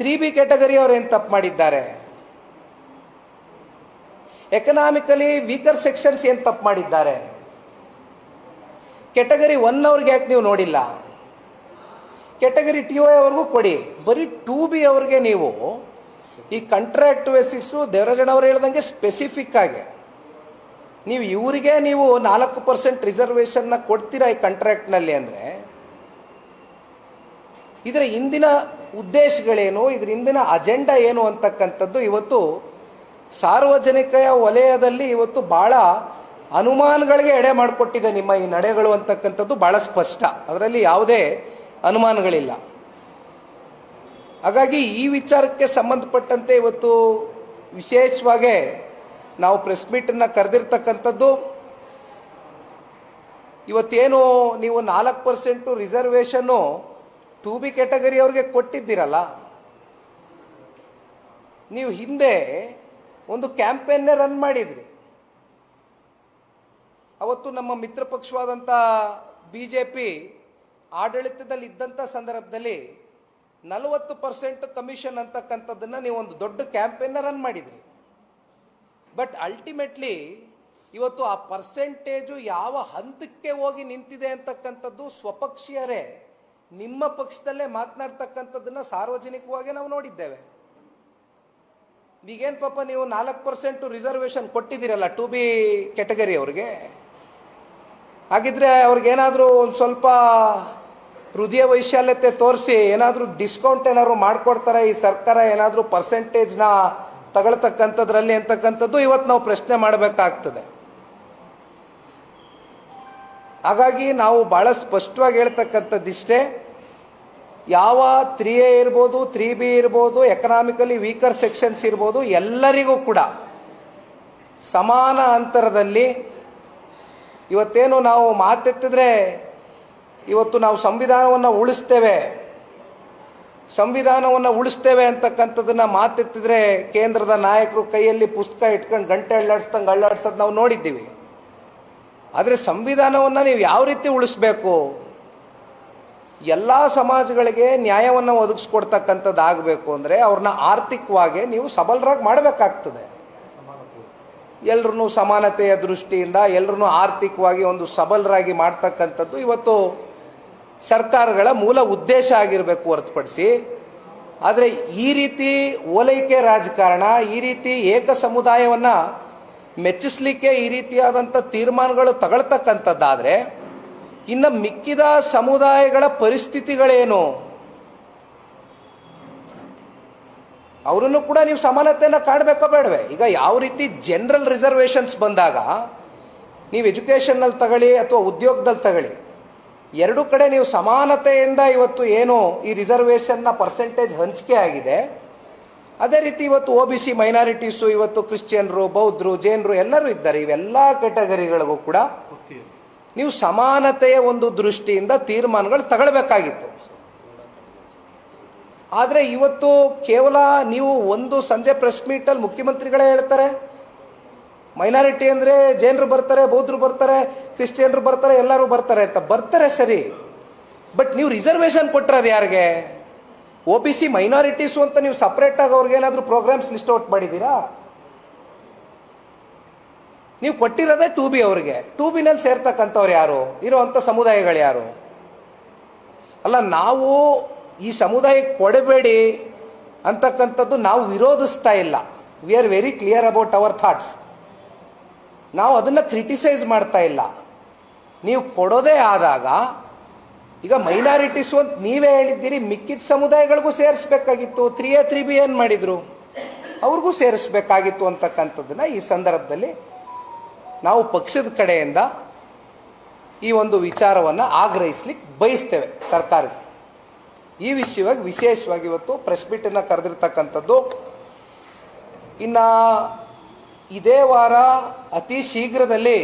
Three B category ಅವ್ರು ಏನು ತಪ್ಪು ಮಾಡಿದ್ದಾರೆ? ಎಕನಾಮಿಕಲಿ ವೀಕರ್ ಸೆಕ್ಷನ್ಸ್ ಏನು ತಪ್ಪು ಮಾಡಿದ್ದಾರೆ? ಕೆಟಗರಿ ಒನ್ ಅವ್ರಿಗೆ ಯಾಕೆ ನೀವು ನೋಡಿಲ್ಲ? ಕೆಟಗರಿ ಟಿ ಒ ಅವ್ರಿಗೂ ಕೊಡಿ. ಬರೀ ಟೂ ಬಿ ಅವ್ರಿಗೆ ನೀವು ಈ ಕಾಂಟ್ರಾಕ್ಟ್ ಬೇಸಿಸ್ಸು ದೇವರಾಜಣ್ಣವ್ರು ಹೇಳ್ದಂಗೆ ಸ್ಪೆಸಿಫಿಕ್ ಆಗಿ. ನೀವು ಇವರಿಗೆ ನೀವು ನಾಲ್ಕು ಪರ್ಸೆಂಟ್ ರಿಸರ್ವೇಷನ್ನ ಕೊಡ್ತೀರಾ ಈ ಕಾಂಟ್ರಾಕ್ಟ್ನಲ್ಲಿ ಅಂದರೆ? ಇದರ ಹಿಂದಿನ ಉದ್ದೇಶಗಳೇನು, ಇದರ ಹಿಂದಿನ ಅಜೆಂಡಾ ಏನು ಅಂತಕ್ಕಂಥದ್ದು ಇವತ್ತು ಸಾರ್ವಜನಿಕ ವಲಯದಲ್ಲಿ ಇವತ್ತು ಬಹಳ ಅನುಮಾನಗಳಿಗೆ ಎಡೆ ಮಾಡಿಕೊಟ್ಟಿದೆ ನಿಮ್ಮ ಈ ನಡೆಗಳು ಅಂತಕ್ಕಂಥದ್ದು ಬಹಳ ಸ್ಪಷ್ಟ. ಅದರಲ್ಲಿ ಯಾವುದೇ ಅನುಮಾನಗಳಿಲ್ಲ. ಹಾಗಾಗಿ ಈ ವಿಚಾರಕ್ಕೆ ಸಂಬಂಧಪಟ್ಟಂತೆ ಇವತ್ತು ವಿಶೇಷವಾಗಿ ನಾವು ಪ್ರೆಸ್ ಮೀಟನ್ನು ಕರೆದಿರ್ತಕ್ಕಂಥದ್ದು, ಇವತ್ತೇನು ನೀವು ನಾಲ್ಕು percent reservation two B category ಅವ್ರಿಗೆ ಕೊಟ್ಟಿದ್ದೀರಲ್ಲ, ನೀವು ಹಿಂದೆ ಒಂದು ಕ್ಯಾಂಪೇನ್ನೇ ರನ್ ಮಾಡಿದ್ರಿ. ಅವತ್ತು ನಮ್ಮ ಮಿತ್ರ ಪಕ್ಷವಾದಂಥ ಬಿ ಜೆ ಪಿ ಆಡಳಿತದಲ್ಲಿ ಇದ್ದಂಥ ಸಂದರ್ಭದಲ್ಲಿ ನಲವತ್ತು ಪರ್ಸೆಂಟ್ ಕಮಿಷನ್ ಅಂತಕ್ಕಂಥದ್ದನ್ನು ನೀವು ಒಂದು ದೊಡ್ಡ ಕ್ಯಾಂಪೇನ್ನ ರನ್ ಮಾಡಿದ್ರಿ. ಬಟ್ ಅಲ್ಟಿಮೇಟ್ಲಿ ಇವತ್ತು ಆ ಪರ್ಸೆಂಟೇಜು ಯಾವ ಹಂತಕ್ಕೆ ಹೋಗಿ ನಿಂತಿದೆ ಅಂತಕ್ಕಂಥದ್ದು ಸ್ವಪಕ್ಷೀಯರೇ ನಿಮ್ಮ ಪಕ್ಷದಲ್ಲೇ ಮಾತನಾಡ್ತಕ್ಕಂಥದ್ದನ್ನ ಸಾರ್ವಜನಿಕವಾಗಿ ನಾವು ನೋಡಿದ್ದೇವೆ. ಈಗೇನು ಪಾಪ ನೀವು ನಾಲ್ಕು ಪರ್ಸೆಂಟು ರಿಸರ್ವೇಷನ್ ಕೊಟ್ಟಿದ್ದೀರಲ್ಲ ಟು ಬಿ ಕ್ಯಾಟಗರಿ ಅವ್ರಿಗೆ. ಹಾಗಿದ್ರೆ ಅವ್ರಿಗೇನಾದರೂ ಒಂದು ಸ್ವಲ್ಪ ಹೃದಯ ವೈಶಾಲ್ಯತೆ ತೋರಿಸಿ, ಏನಾದರೂ ಡಿಸ್ಕೌಂಟ್ ಏನಾದರೂ ಮಾಡಿಕೊಡ್ತಾರೆ, ಈ ಸರ್ಕಾರ ಏನಾದರೂ ಪರ್ಸೆಂಟೇಜ್ನ ತಗೊಳ್ತಕ್ಕಂಥದ್ರಲ್ಲಿ ಅಂತಕ್ಕಂಥದ್ದು ಇವತ್ತು ನಾವು ಪ್ರಶ್ನೆ ಮಾಡಬೇಕಾಗ್ತದೆ. ಹಾಗಾಗಿ ನಾವು ಬಹಳ ಸ್ಪಷ್ಟವಾಗಿ ಹೇಳ್ತಕ್ಕಂಥದ್ದಿಷ್ಟೇ ಯಾವ ತ್ರೀ ಎ ಇರ್ಬೋದು, ತ್ರೀ ಬಿ ಇರ್ಬೋದು ಎಕನಾಮಿಕಲಿ ವೀಕರ್ ಸೆಕ್ಷನ್ಸ್ ಇರ್ಬೋದು, ಎಲ್ಲರಿಗೂ ಕೂಡ ಸಮಾನ ಅಂತರದಲ್ಲಿ ಇವತ್ತೇನು ನಾವು ಮಾತೆತ್ತಿದ್ರೆ ಇವತ್ತು ನಾವು ಸಂವಿಧಾನವನ್ನು ಉಳಿಸ್ತೇವೆ. ಸಂವಿಧಾನವನ್ನು ಉಳಿಸ್ತೇವೆ ಅಂತಕ್ಕಂಥದ್ದನ್ನು ಮಾತೆತ್ತಿದ್ರೆ ಕೇಂದ್ರದ ನಾಯಕರು ಕೈಯಲ್ಲಿ ಪುಸ್ತಕ ಇಟ್ಕೊಂಡು ಗಂಟೆ ಅಳ್ಳಾಡ್ಸ್ದಂಗೆ ಅಳ್ಳಾಡ್ಸೋದು ನಾವು ನೋಡಿದ್ದೀವಿ. ಆದರೆ ಸಂವಿಧಾನವನ್ನು ನೀವು ಯಾವ ರೀತಿ ಉಳಿಸ್ಬೇಕು? ಎಲ್ಲ ಸಮಾಜಗಳಿಗೆ ನ್ಯಾಯವನ್ನು ಒದಗಿಸ್ಕೊಡ್ತಕ್ಕಂಥದ್ದು ಆಗಬೇಕು ಅಂದರೆ ಅವ್ರನ್ನ ಆರ್ಥಿಕವಾಗಿ ನೀವು ಸಬಲರಾಗಿ ಮಾಡಬೇಕಾಗ್ತದೆ. ಎಲ್ರೂ ಸಮಾನತೆಯ ದೃಷ್ಟಿಯಿಂದ ಎಲ್ಲರೂ ಆರ್ಥಿಕವಾಗಿ ಒಂದು ಸಬಲರಾಗಿ ಮಾಡ್ತಕ್ಕಂಥದ್ದು ಇವತ್ತು ಸರ್ಕಾರಗಳ ಮೂಲ ಉದ್ದೇಶ ಆಗಿರಬೇಕು ಹೊರತುಪಡಿಸಿ. ಆದರೆ ಈ ರೀತಿ ಓಲೈಕೆ ರಾಜಕಾರಣ, ಈ ರೀತಿ ಏಕ ಸಮುದಾಯವನ್ನು ಮೆಚ್ಚಿಸ್ಲಿಕ್ಕೆ ಈ ರೀತಿಯಾದಂಥ ತೀರ್ಮಾನಗಳು ತಗೊಳ್ತಕ್ಕಂಥದ್ದಾದರೆ, ಇನ್ನು ಮಿಕ್ಕಿದ ಸಮುದಾಯಗಳ ಪರಿಸ್ಥಿತಿಗಳೇನು? ಅವರನ್ನು ಕೂಡ ನೀವು ಸಮಾನತೆಯನ್ನು ಕಾಣಬೇಕೋ ಬೇಡವೆ? ಈಗ ಯಾವ ರೀತಿ ಜನರಲ್ ರಿಸರ್ವೇಷನ್ಸ್ ಬಂದಾಗ, ನೀವು ಎಜುಕೇಷನ್ನಲ್ಲಿ ತಗೊಳ್ಳಿ ಅಥವಾ ಉದ್ಯೋಗದಲ್ಲಿ ತಗೊಳ್ಳಿ, ಎರಡೂ ಕಡೆ ನೀವು ಸಮಾನತೆಯಿಂದ ಇವತ್ತು ಏನು ಈ ರಿಸರ್ವೇಷನ್ನ ಪರ್ಸೆಂಟೇಜ್ ಹಂಚಿಕೆ ಆಗಿದೆ ಅದೇ ರೀತಿ ಇವತ್ತು ಒ ಬಿ ಸಿ ಮೈನಾರಿಟೀಸು ಇವತ್ತು ಕ್ರಿಶ್ಚಿಯನ್ರು ಬೌದ್ಧರು, ಜೈನರು ಎಲ್ಲರೂ ಇದ್ದಾರೆ. ಇವೆಲ್ಲ ಕ್ಯಾಟಗರಿಗಳಿಗೂ ಕೂಡ ನೀವು ಸಮಾನತೆಯ ಒಂದು ದೃಷ್ಟಿಯಿಂದ ತೀರ್ಮಾನಗಳು ತಗೊಳ್ಬೇಕಾಗಿತ್ತು. ಆದರೆ ಇವತ್ತು ಕೇವಲ ನೀವು ಒಂದು ಸಂಜೆ ಪ್ರೆಸ್ ಮೀಟಲ್ಲಿ ಮುಖ್ಯಮಂತ್ರಿಗಳೇ ಹೇಳ್ತಾರೆ. ಮೈನಾರಿಟಿ ಅಂದರೆ ಜೈನರು ಬರ್ತಾರೆ, ಬೌದ್ಧರು ಬರ್ತಾರೆ ಕ್ರಿಶ್ಚಿಯನ್ರು ಬರ್ತಾರೆ, ಎಲ್ಲರೂ ಬರ್ತಾರೆ ಅಂತ ಬರ್ತಾರೆ ಸರಿ. ಬಟ್ ನೀವು ರಿಸರ್ವೇಷನ್ ಅದು ಯಾರಿಗೆ? ಒ ಬಿ ಸಿ ಮೈನಾರಿಟೀಸು ಅಂತ ನೀವು ಸಪ್ರೇಟಾಗಿ ಅವ್ರಿಗೆ ಏನಾದರೂ ಪ್ರೋಗ್ರಾಮ್ಸ್ ಲಿಸ್ಟ್ ಔಟ್ ಮಾಡಿದ್ದೀರಾ? ನೀವು ಕೊಟ್ಟಿರೋದೇ ಟು ಬಿ ಅವ್ರಿಗೆ. ಟು ಬಿನಲ್ಲಿ ಸೇರ್ತಕ್ಕಂಥವ್ರು ಯಾರು? ಇರೋವಂಥ ಸಮುದಾಯಗಳು ಯಾರು? ಅಲ್ಲ, ನಾವು ಈ ಸಮುದಾಯಕ್ಕೆ ಕೊಡಬೇಡಿ ಅಂತಕ್ಕಂಥದ್ದು ನಾವು ವಿರೋಧಿಸ್ತಾ ಇಲ್ಲ. We are very clear about our thoughts ನಾವು ಅದನ್ನು ಕ್ರಿಟಿಸೈಸ್ ಮಾಡ್ತಾ ಇಲ್ಲ. ನೀವು ಕೊಡೋದೇ ಆದಾಗ ಈಗ ಮೈನಾರಿಟೀಸು ಅಂತ ನೀವೇ ಹೇಳಿದ್ದೀರಿ, ಮಿಕ್ಕಿದ ಸಮುದಾಯಗಳಿಗೂ ಸೇರಿಸ್ಬೇಕಾಗಿತ್ತು. ತ್ರೀ ಎ ತ್ರೀ ಬಿ ಏನು ಮಾಡಿದರು? ಅವ್ರಿಗೂ ಸೇರಿಸ್ಬೇಕಾಗಿತ್ತು ಅಂತಕ್ಕಂಥದ್ದನ್ನು ಈ ಸಂದರ್ಭದಲ್ಲಿ ನಾವು ಪಕ್ಷದ ಕಡೆಯಿಂದ ಈ ಒಂದು ವಿಚಾರವನ್ನು ಆಗ್ರಹಿಸ್ಲಿಕ್ಕೆ ಬಯಸ್ತೇವೆ ಸರ್ಕಾರಕ್ಕೆ. ಈ ವಿಷಯವಾಗಿ ವಿಶೇಷವಾಗಿ ಇವತ್ತು ಪ್ರೆಸ್ ಮೀಟನ್ನು ಕರೆದಿರ್ತಕ್ಕಂಥದ್ದು, ಇನ್ನು ಇದೇ ವಾರ ಅತಿ ಶೀಘ್ರದಲ್ಲಿ